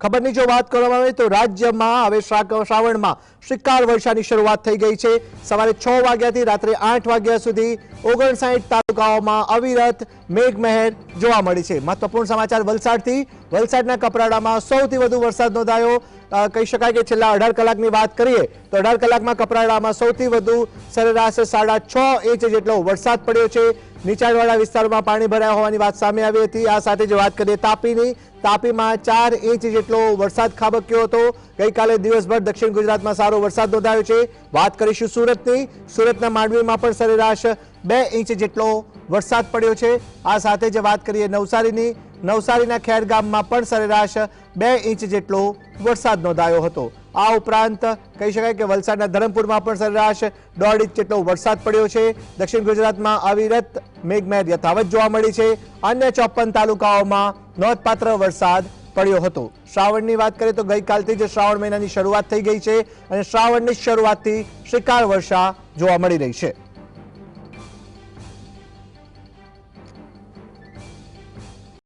ખબરની જો વાત કરવામાં આવે તો રાજ્યમાં હવે શ્રા- શ્રાવણમાં શિકાર વર્ષાની શરૂઆત થઈ ગઈ છે. સવારે છ વાગ્યાથી રાત્રે આઠ વાગ્યા સુધી ઓગણસાઠ તાલુકાઓમાં અવિરત મેઘમહેર જોવા મળી છે. મહત્વપૂર્ણ સમાચાર વલસાડથી. વલસાડના કપરાડામાં સૌથી વધુ વરસાદ નોંધાયો. કહી શકાય કે છેલ્લા અઢાર કલાકની વાત કરીએ તો અઢાર કલાકમાં કપરાડામાં સૌથી વધુ સરેરાશ સાડા છ ઇંચ જેટલો વરસાદ પડ્યો છે. નીચાણવાળા વિસ્તારોમાં પાણી ભરાયા હોવાની વાત સામે આવી હતી. આ સાથે જો વાત કરીએ તાપીની. તાપીમાં ચાર ઇંચ જેટલો વરસાદ ખાબક્યો હતો. ગઈકાલે દિવસભર દક્ષિણ ગુજરાતમાં સારો વરસાદ નોંધાયો છે. વાત કરીશું સુરતની. સુરતના માંડવીમાં પણ સરેરાશ બે ઇંચ જેટલો વરસાદ પડ્યો છે. આ સાથે જે વાત કરીએ નવસારીની. નવસારીના ખેર ગામમાં પણ સરેરાશ બે ઇંચ જેટલો વરસાદ નોંધાયો હતો. આ ઉપરાંત કહી શકાય કે વલસાડના ધરમપુરમાં પણ સરેરાશ દોઢ ઇંચ જેટલો વરસાદ પડ્યો છે. દક્ષિણ ગુજરાતમાં અવિરત મેઘમહેર યથાવત જોવા મળી છે. અન્ય ચોપન તાલુકાઓમાં નોંધપાત્ર વરસાદ પડ્યો હતો. શ્રાવણની વાત કરીએ તો ગઈકાલથી જ શ્રાવણ મહિનાની શરૂઆત થઈ ગઈ છે અને શ્રાવણની શરૂઆતથી શિકાર વર્ષા જોવા મળી રહી છે.